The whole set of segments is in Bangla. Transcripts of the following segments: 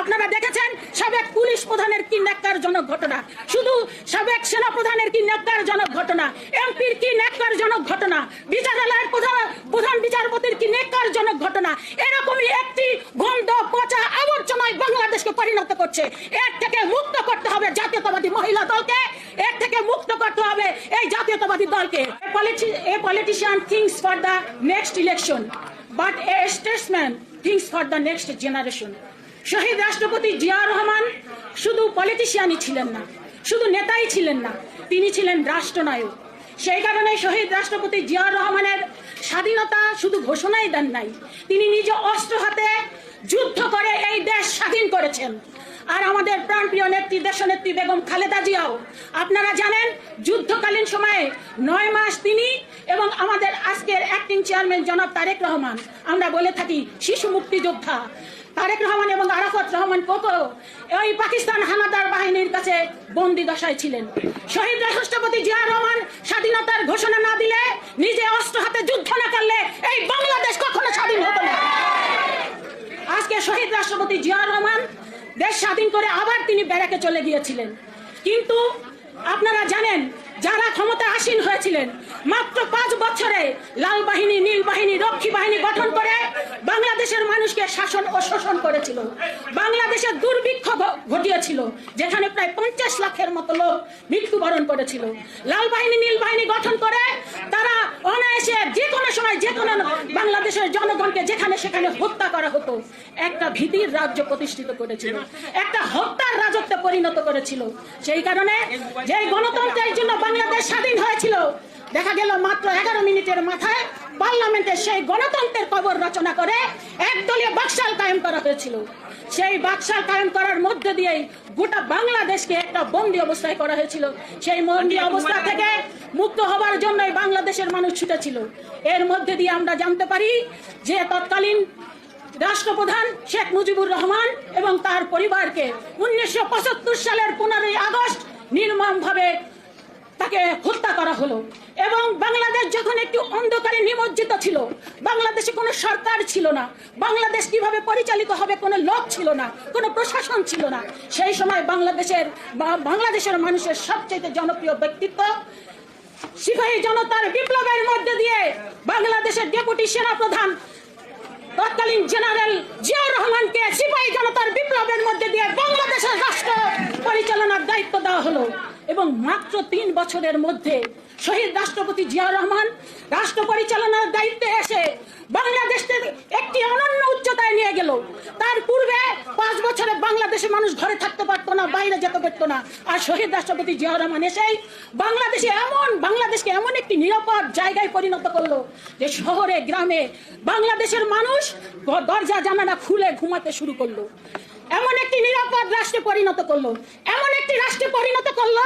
আপনারা দেখেছেন সাবেক পুলিশ প্রধানের কি ন্যাক্কারজনক ঘটনা। শুধু সাবেক সেনা প্রধানের কি ন্যাক্কারজনক ঘটনা, এমপির কি ন্যাক্কারজনক ঘটনা, বিচারালয়ের প্রধান প্রধান বিচারপতির কি ন্যাক্কারজনক ঘটনা, এরকমই একটি গন্ধ, পচা আবর্জনায় বাংলাদেশকে পরিণত করছে। এর থেকে মুক্ত করতে হবে জাতীয়তাবাদী মহিলা দলকে, এর থেকে মুক্ত করতে হবে এই জাতীয়তাবাদী দলকে। A politician thinks for the next election, but a statesman thinks for the next generation. শহীদ রাষ্ট্রপতি জিয়া রহমান শুধু পলিটিশিয়ানই ছিলেন না, শুধু নেতাই ছিলেন না, তিনি ছিলেন রাষ্ট্রনায়ক। সেই কারণে শহীদ রাষ্ট্রপতি জিয়া রহমানের স্বাধীনতা শুধু ঘোষণাই দেন নাই, তিনি নিজ অস্ত্র হাতে যুদ্ধ করে এই দেশ স্বাধীন করেছেন। আর আমাদের প্রাণপ্রিয় নেত্রী, দেশনেত্রী বেগম খালেদা জিয়াও, আপনারা জানেন, যুদ্ধকালীন সময়ে নয় মাস তিনি এবং আমাদের আজকের অ্যাক্টিং চেয়ারম্যান জনাব তারেক রহমান, আমরা বলে থাকি শিশু মুক্তিযোদ্ধা। তারেক রহমান এবং আরাফত রহমান কোকো ওই পাকিস্তান হানাদার বাহিনীর কাছে বন্দি দশায় ছিলেন। শহীদ রাষ্ট্রপতি জিয়া রহমান স্বাধীনতার ঘোষণা না দিলে নিজে অস্ত্র হাতে যুদ্ধ না করলে এই বাংলাদেশ কখনো স্বাধীন হতো না। আজকে শহীদ রাষ্ট্রপতি জিয়া রহমান দেশ স্বাধীন করে আবার তিনি ব্যারাকে চলে গিয়েছিলেন। কিন্তু আপনারা জানেন, যারা ক্ষমতা আসীন হয়েছিলেন, মাত্র পাঁচ লাল বাহিনী, নীল বাহিনী, রক্ষী বাহিনী গঠন করে বাংলাদেশের মানুষকে শাসন ও শোষণ করেছিল। বাংলাদেশের দুর্ভিক্ষ ঘটিয়েছিল, যেখানে প্রায় পঞ্চাশ লাখের মতো লোক মৃত্যুবরণ করেছিল। লাল বাহিনী, নীল বাহিনী গঠন করে তারা অনায়াসে যে কোনো সময় যে কোনো বাংলাদেশের জনগণকে যেখানে সেখানে হত্যা করা হতো, একটা ভীতির রাজ্য প্রতিষ্ঠিত করেছিল, একটা হত্যার রাজত্বে পরিণত করেছিল। সেই কারণে যে গণতন্ত্রের জন্য বাংলাদেশ স্বাধীন হয়েছিল দেখা গেল মাত্র এগারো মিনিটের মাথায় পার্লামেন্টে সেই গণতন্ত্রের কবর রচনা করে একদলীয় বাকশাল কায়েম করা হয়েছিল। সেই বাকশাল কায়েম করার মধ্যে দিয়েই গোটা বাংলাদেশকে একটা বন্দি অবস্থায় করা হয়েছিল। সেই বন্দি অবস্থা থেকে মুক্ত হবার জন্যই বাংলাদেশের মানুষ ছুটেছিল। এর মধ্যে দিয়ে আমরা জানতে পারি যে তৎকালীন রাষ্ট্রপ্রধান শেখ মুজিবুর রহমান এবং তার পরিবারকে উনিশশো পঁচাত্তর সালের পনেরোই আগস্ট নির্মমভাবে তাকে হত্যা করা হলো। এবং বাংলাদেশ যখন একটু অন্ধকারে নিমজ্জিত ছিল, বাংলাদেশে কোনো সরকার ছিল না, বাংলাদেশ কীভাবে পরিচালিত হবে কোনো লোক ছিল না, কোনো প্রশাসন ছিল না, সেই সময় বাংলাদেশের বাংলাদেশের মানুষের সবচেয়ে জনপ্রিয় ব্যক্তিত্ব সিপাহী জনতার বিপ্লবের মধ্যে দিয়ে বাংলাদেশের ডেপুটি সেনাপ্রধান তৎকালীন জেনারেল জিয়াউর রহমানকে সিপাহী জনতার বিপ্লবের মধ্যে দিয়ে বাংলাদেশের রাষ্ট্র পরিচালনার দায়িত্ব দেওয়া হলো। এবং মাত্র তিন বছরের মধ্যে শহীদ রাষ্ট্রপতি জিয়াউর রহমান রাষ্ট্র পরিচালনার দায়িত্বে এসে বাংলাদেশকে একটি অনন্য উচ্চতায় নিয়ে গেল। তার পূর্বে পাঁচ বছরে বাংলাদেশের মানুষ ঘরে থাকতে পারতো না, বাইরে যেতে পারতো না। আর শহীদ রাষ্ট্রপতি জিয়াউর রহমান এসেই বাংলাদেশে এমন, বাংলাদেশকে এমন একটি নিরাপদ জায়গায় পরিণত করল যে শহরে, গ্রামে বাংলাদেশের মানুষ দরজা জানালা খুলে ঘুমাতে শুরু করল। এমন একটি নিরাপদ রাষ্ট্রে পরিণত করল। এমন একটি রাষ্ট্রে পরিণত করল,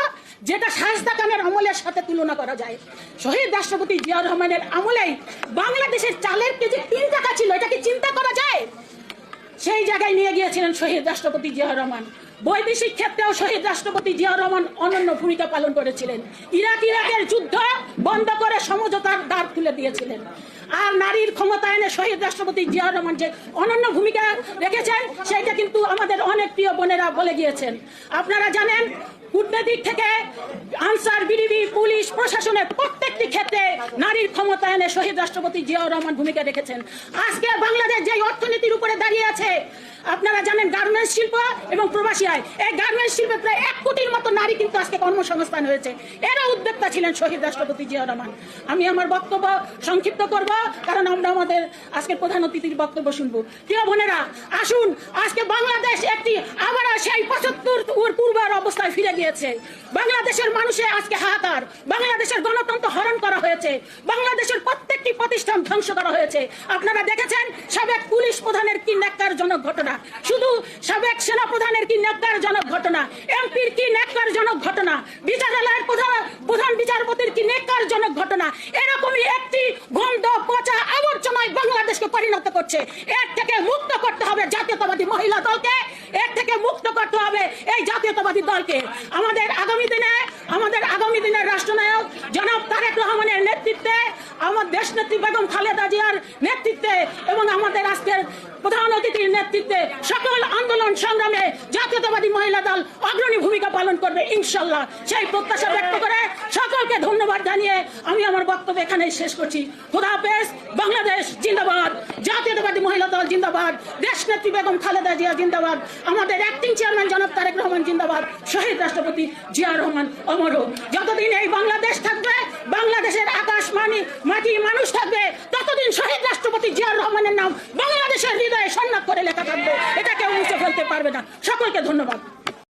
যেটা সাজদা খানের আমলের সাথে তুলনা করা যায়। শহীদ রাষ্ট্রপতি জিয়া রহমানের আমলেই বাংলাদেশের চালের কেজি তিন টাকা ছিল এটা কি চিন্তা করা যায়? সেই জায়গায় নিয়ে গিয়েছিলেন শহীদ রাষ্ট্রপতি জিয়া রহমান। বৈদেশিক ক্ষেত্রেও শহীদ রাষ্ট্রপতি জিয়া রহমান অনন্য ভূমিকা পালন করেছিলেন। ইরাক, ইরাকের যুদ্ধ বন্ধ করে সমঝোতার দ্বার খুলে দিয়েছিলেন। আর নারীর ক্ষমতায়নে শহীদ রাষ্ট্রপতি জিয়া রহমান যে অনন্য ভূমিকা রেখেছেন, সেটা কিন্তু আমাদের অনেক প্রিয় বোনেরা বলে গিয়েছেন। আপনারা জানেন কূটনৈতিক থেকে আনসার বিডিবি, পুলিশ, প্রশাসনের প্রত্যেকটি ক্ষেত্রে নারীর ক্ষমতায়নে শহীদ রাষ্ট্রপতি জিয়াউর রহমান ভূমিকা রেখেছেন। আজকে বাংলাদেশ যে অর্থনীতির উপরে দাঁড়িয়ে আছে, আপনারা জানেন গার্মেন্টস শিল্প এবং প্রবাসী আয়। এই গার্মেন্টস শিল্পে প্রায় এক কোটির মতো নারী কিন্তু আজকে কর্মসংস্থান হয়েছে। এরা উদ্যোক্তা ছিলেন শহীদ রাষ্ট্রপতি জিয়াউর রহমান। আমি আমার বক্তব্য সংক্ষিপ্ত করব, কারণ আমরা আমাদের আজকে প্রধান অতিথির বক্তব্য শুনব। প্রিয় বোনেরা, আসুন, আজকে বাংলাদেশ একটি আবারও সেই পঁচাত্তর পূর্বের অবস্থায় ফিরে গিয়েছে। বাংলাদেশের মানুষের আজকে হাহাকার। বাংলাদেশের গণতন্ত্র হরণ করা হয়েছে। বাংলাদেশের প্রত্যেকটি প্রতিষ্ঠান ধ্বংস করা হয়েছে। আপনারা দেখেছেন সাবেক পুলিশ প্রধানের কি ন্যাক্কারজনক ঘটনা। শুধু সাবেক সেনা প্রধানের কি ন্যাক্কারজনক ঘটনা। এমপির কি ন্যাক্কারজনক ঘটনা বিচারালয়ের প্রধান প্রধান বিচারপতির কি ন্যাক্কারজনক ঘটনা এরকমই একটি গন্ধ পচা আবর্জনায় বাংলাদেশকে পরিণত করছে। এর থেকে মুক্ত করতে হবে জাতীয়তাবাদী মহিলা দলকে। এর থেকে মুক্ত করতে হবে এই জাতীয়তাবাদী দলকে। আমাদের আগামী দিনে, আমাদের আগামী দিনের রাষ্ট্রনায়ক জনাব তারেক রহমানের নেতৃত্বে, আমার দেশ নেত্রী বেগম খালেদা জিয়ার নেতৃত্বে এবং আমাদের আজকের প্রধান অতিথির নেতৃত্বে সকল আন্দোলন সংগ্রামে জাতীয়তাবাদী মহিলা দল অগ্রণী ভূমিকা পালন করবে ইনশাল্লাহ। সেই প্রত্যাশা ব্যক্ত করে সকলকে ধন্যবাদ জানিয়ে আমি আমার বক্তব্য এখানে শেষ করছি। খুদা হাফেজ, বাংলাদেশ জিন্দাবাদ। জাতীয়তাবাদী মহিলা দল জিন্দাবাদ। দেশ নেত্রী বেগম খালেদা জিয়া জিন্দাবাদ। আমাদের অ্যাক্টিং চেয়ারম্যান জনাব তারেক রহমান জিন্দাবাদ। শহীদ রাষ্ট্রপতি জিয়া রহমান অমর। যতদিন এই বাংলাদেশ থাকবে, বাংলাদেশের আকাশ মানি মাটি মানুষ থাকবে, ততদিন শহীদ রাষ্ট্রপতি জিয়া রহমানের নাম বাংলাদেশের হৃদয়ে সন্ন্যাস করে লেখা থাকবে। এটা কেউ মুছে ফেলতে পারবে না। সকলকে ধন্যবাদ।